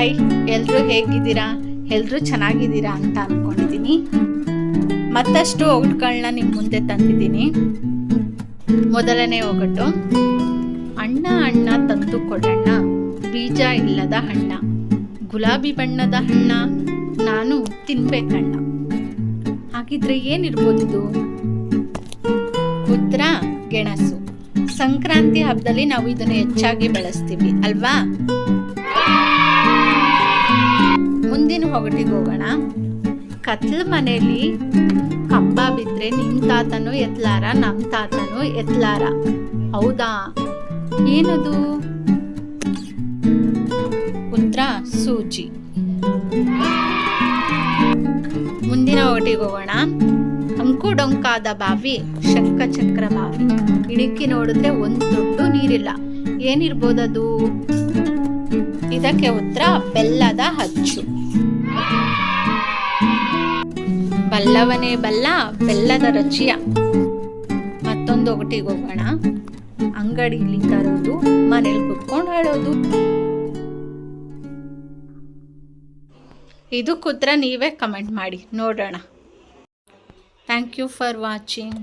ಹೇಗಿದ್ದೀರಾ? ಎಲ್ಲರೂ ಚೆನ್ನಾಗಿದ್ದೀರಾ ಅಂತ ಅಂದ್ಕೊಂಡಿದ್ದೀನಿ ಮತ್ತಷ್ಟು ಒಗಟುಗಳನ್ನ ನಿಮ್ಮ ಮುಂದೆ ತಂದಿದ್ದೀನಿ. ಮೊದಲನೇ ಒಗಟು ಅಣ್ಣ ಅಣ್ಣ ತಂದು ಕೊಡಣ್ಣ. ಬೀಜ ಇಲ್ಲದ ಹಣ್ಣ ಗುಲಾಬಿ ಬಣ್ಣದ ಹಣ್ಣ ನಾನು ತಿನ್ಬೇಕಣ್ಣ. ಹಾಗಿದ್ರೆ ಏನಿರ್ಬೋದಿದು? ಉತ್ತರ ಗೆಣಸು. ಸಂಕ್ರಾಂತಿ ಹಬ್ಬದಲ್ಲಿ ನಾವು ಇದನ್ನು ಹೆಚ್ಚಾಗಿ ಬಳಸ್ತೀವಿ, ಅಲ್ವಾ? ಹೊಗಟಿಗೆ ಹೋಗೋಣ. ಕತ್ಲ ಮನೆಯಲ್ಲಿ ಕಂಬ ಬಿದ್ದರೆ ನಿಮ್ಮ ತಾತನೂ ಎತ್ತಲಾರ ನಮ್ಮ ತಾತನೂ ಎತ್ತಲಾರ ಹೌದಾ? ಏನದು? ಉತ್ತರ ಸೂಜಿ. ಮುಂದಿನ ಒಟ್ಟಿಗೆ ಹೋಗೋಣ. ಅಂಕು ಡೊಂಕಾದ ಬಾವಿ ಶಂಕ ಚಕ್ರ ಬಾವಿ. ಇಣುಕಿ ನೋಡಿದ್ರೆ ಒಂದು ದೊಡ್ಡ ನೀರಿಲ್ಲ. ಏನಿರ್ಬೋದದು? ಇದಕ್ಕೆ ಉತ್ತರ, ಬೆಲ್ಲದ ಹಚ್ಚು. ಬಲ್ಲವನೇ ಬಲ್ಲ, ಬೆಲ್ಲದ ರುಚಿಯ. ಮತ್ತೊಂದು ಒಗಟಿಗೆ ಹೋಗೋಣ. ಅಂಗಡಿಲಿ ತರೋದು ಮನೇಲಿ ಕುತ್ಕೊಂಡು ಹೇಳೋದು ಕುದ್ರೆ ನೀವೇ ಕಮೆಂಟ್ ಮಾಡಿ, ನೋಡೋಣ. Thank you for watching